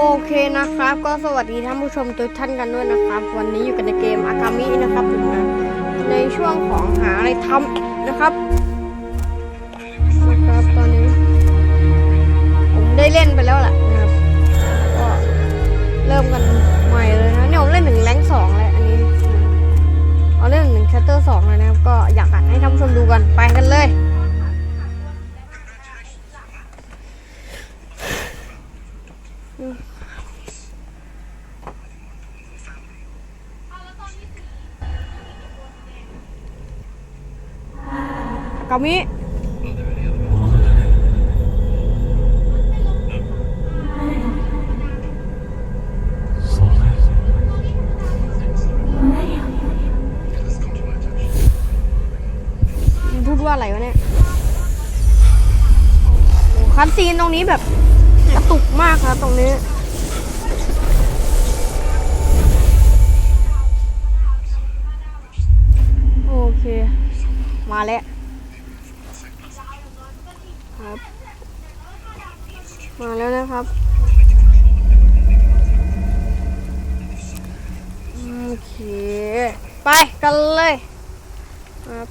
โอเคนะครับ ก็สวัสดีท่านผู้ชมทุกท่านกันด้วยนะครับ วันนี้อยู่กันในเกมอากามินะครับผมนะในช่วงของหาอะไรทำนะครับนะครับตอนนี้ ผมได้เล่นไปแล้วแหละนะครับก็เริ่มกันใหม่เลยนะเนี่ยผมเล่นถึงแรงสองแล้วอันนี้เอาเล่นถึงแชตเตอร์สองเลยนะครับ ก็อยากให้ท่านผู้ชมดูกันไปกันเลย กามิพูดว่าอะไรวะเนี่ยโอ้โหคันซีนตรงนี้แบบกระตุกมากครับตรงนี้โอเค มาแล้ว ครับ มาแล้วนะครับโอเค ไปกันเลยครับ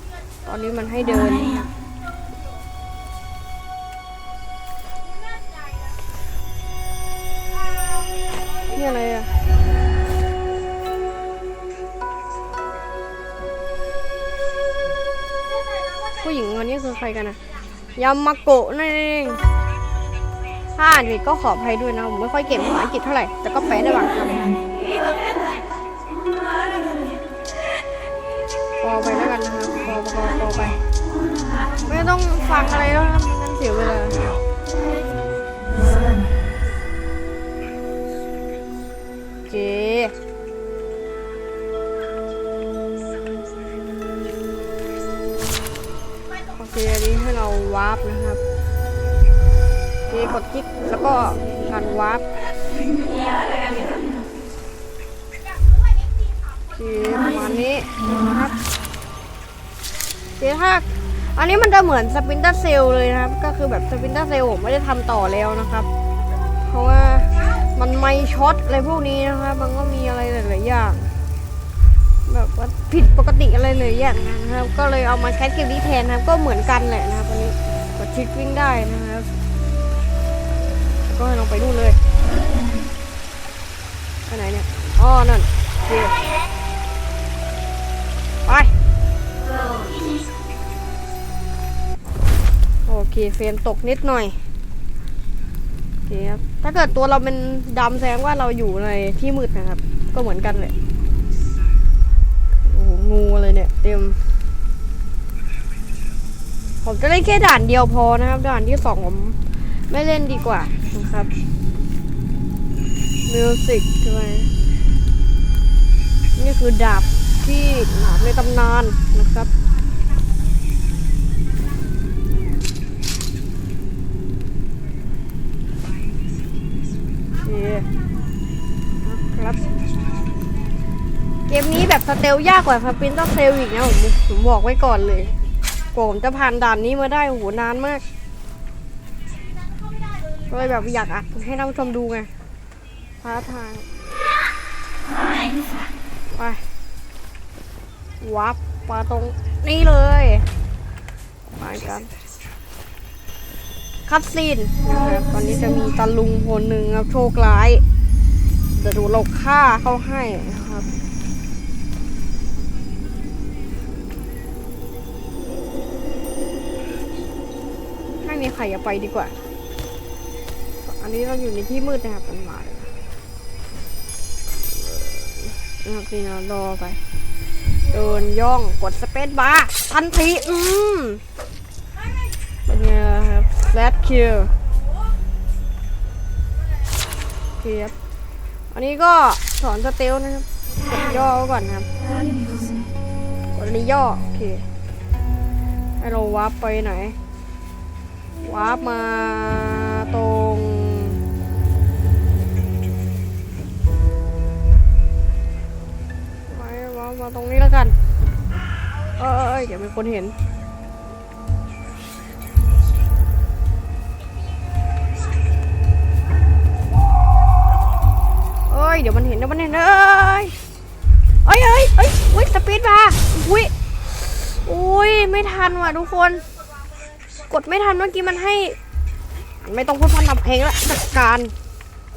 ตอนนี้มันให้เดินนี่อะไรอะผู้หญิงคนนี้คือใครกันนะ ยามาโกะนั่นเองถ้าอ่านผิดก็ขออภัยด้วยนะ ผมไม่ค่อยเก่งภาษาอังกฤษเท่าไหร่ แต่ก็แปลได้บางคำพอไปแล้วกันนะครับพอพอพอไป ไม่ต้องฟังอะไรแล้วนะมันงั้นเสียเวลา โอเคกดคลิกแล้วก็การวาร์ปโอประมาณนี้นะครับโอถ้าอันนี้มันจะเหมือนสปินเตอร์เซลเลยนะครับ ก็คือแบบสปินเตอร์เซลผมไม่ได้ทำต่อแล้วนะครับ เพราะว่ามันไม่ช็อตอะไรพวกนี้นะครับ มันก็มีอะไรหลายๆอย่างแบบว่าผิดปกติอะไรเลยอย่างนั้นนะครับ ก็เลยเอามาใช้เกมนี้แทนนะครับ ก็เหมือนกันแหละนะครับอันนี้กดชิดวิ่งได้นะครับ ก็ลองไปนู่นเลยไปไหนเนี่ยอ๋อนั่นโอเคไปโอเคเฟรมตกนิดหน่อยโอเคครับถ้าเกิดตัวเราเป็นดำแสดงว่าเราอยู่ในที่มืดนะครับ ก็เหมือนกันเลยโอ้โหงูอะไรเนี่ย เต็มผมจะเล่นแค่ด่านเดียวพอนะครับ ด่านที่สองผม ไม่เล่นดีกว่านะครับมิวสิกใช่ไหมนี่คือดาบที่ดาบในตำนานนะครับเครับ เกมนี้แบบสเตลยากกว่าสปินต้องเซลอีกนะผมผมบอกไว้ก่อนเลยกว่าผมจะผ่านด่านนี้มาได้โหนานมาก ก็เลยแบบอยากอัดให้ท่านผู้ชมดูไงท้าทายไปวับมาตรงนี้เลยไปกันคัดซีนนะครับตอนนี้จะมีตะลุงคนหนึ่งครับโชคร้ายจะดูเราฆ่าเขาให้นะครับไม่มีใครอย่าไปดีกว่า อันนี้เราอยู่ในที่มืดนะครับมันมาเลยนะครับนี่นะรอไป เดินย่องกดสเปซบาร์ทันทีอืมเป็นไงล่ะครับแฟลชคิวเกียบอันนี้ก็สอนสเตลนะครับกดย่อก่อนนะครับกดอันนี้ย่อโอเคให้เราวาร์ปไปไหนวาร์ปมาตรงาตรงนี้แล้วกัน เออเออเออเดี๋ยวมีคนเห็นโเดี๋ยวมันเห็นเดี๋ยวมันเห็นเอ้ยเอ้ยเอ้ยเอ้ยอุ้ยสปีดมาอุ้ยอุ้ยไม่ทันว่ะทุกคน กดไม่ทันเมื่อกี้มันให้ ไม่ต้องพูดพันทำเพลงละจัดการ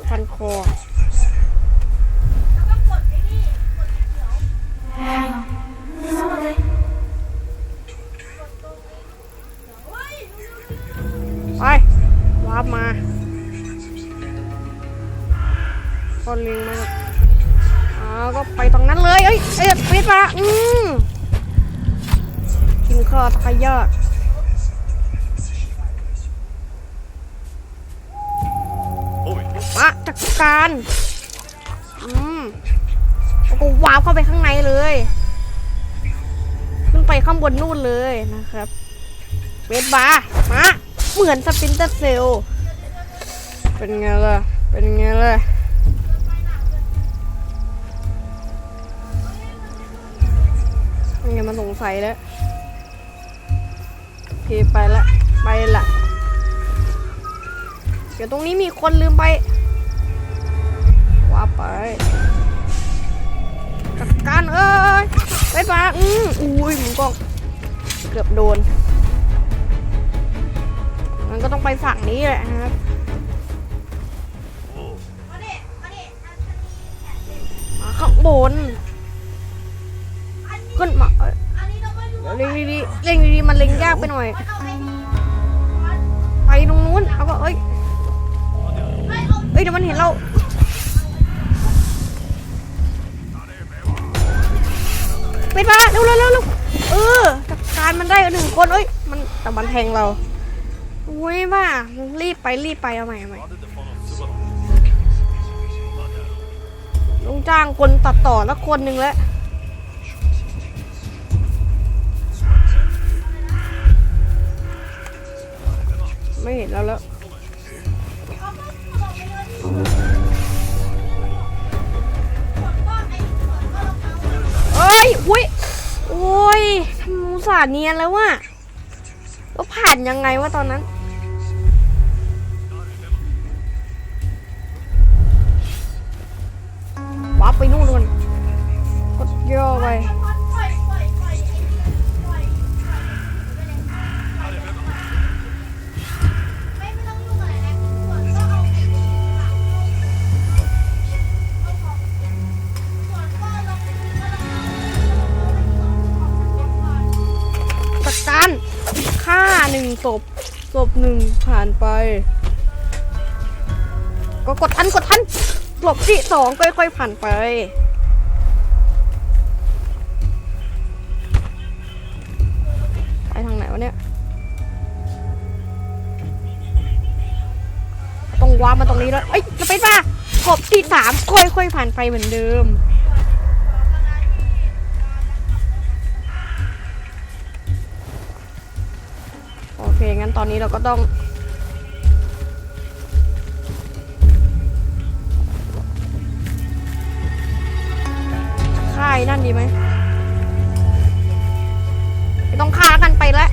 ฟันคอ ปิดมาอืมกินข้าวตะยอดมาจัดการอืมแล้วก็วาร์ปเข้าไปข้างในเลย ขึ้นไปข้างบนนู่นเลยนะครับ เวทบาร์มาเหมือนสปินเตอร์เซล เป็นไงล่ะ เป็นไงล่ะ มันยังมาสงสัยแล้วโอเคไปละไปละเดี๋ยวตรงนี้มีคนลืมไปว่าไปจัดการเอ้ยไปปาอืมอุ้ยหมึงกองเกือบโดน มันก็ต้องไปฝั่งนี้แหละนะครับมาข้างบน เล็งดีๆมันเล็งยากไปหน่อย ไปตรงนู้นแล้วก็เอ้ยเอ้ยเดี๋ยวมันเห็นเราเป็นมาเร็วเร็วเร็วเออจัดการมันได้หนึ่งคนเอ้ยมันแต่มันแทงเราอุ้ยว่ารีบไปรีบไปเอาใหม่เอาใหม่ต้องจ้างคนตัดต่อแล้วคนหนึ่งแล้ว ไม่เห็นเราแล้วเอ้ยอุ้ยโอ้ยทำอุตส่าเนียนแล้วว่ะแล้วผ่านยังไงวะตอนนั้น ฆ่าหนึ่งศพศพหนึ่งผ่านไป ก็กดทันกดทันหลบที่สองค่อยๆผ่านไปไปทางไหนวะเนี่ยตรงว้ามาตรงนี้แล้วเอ้ยจะไปป่ะกบที่สามค่อยๆผ่านไปเหมือนเดิม เคงั้นตอนนี้เราก็ต้อง ค่ายนั่นดีไหมไม่ต้องฆ่าแล้วกันไปแล้ว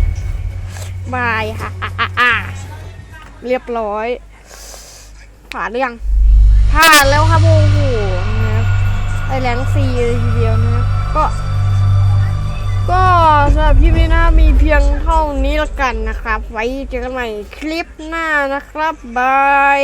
บายค่ะเรียบร้อย ผ่านหรือยัง ผ่านแล้วครับโอ้โหนะครับได้แรงซีเลยทีเดียวนะครับก็ ก็สำหรับคลิปนี้นะมีเพียงเท่านี้ละกันนะครับ ไว้เจอกันใหม่คลิปหน้านะครับบาย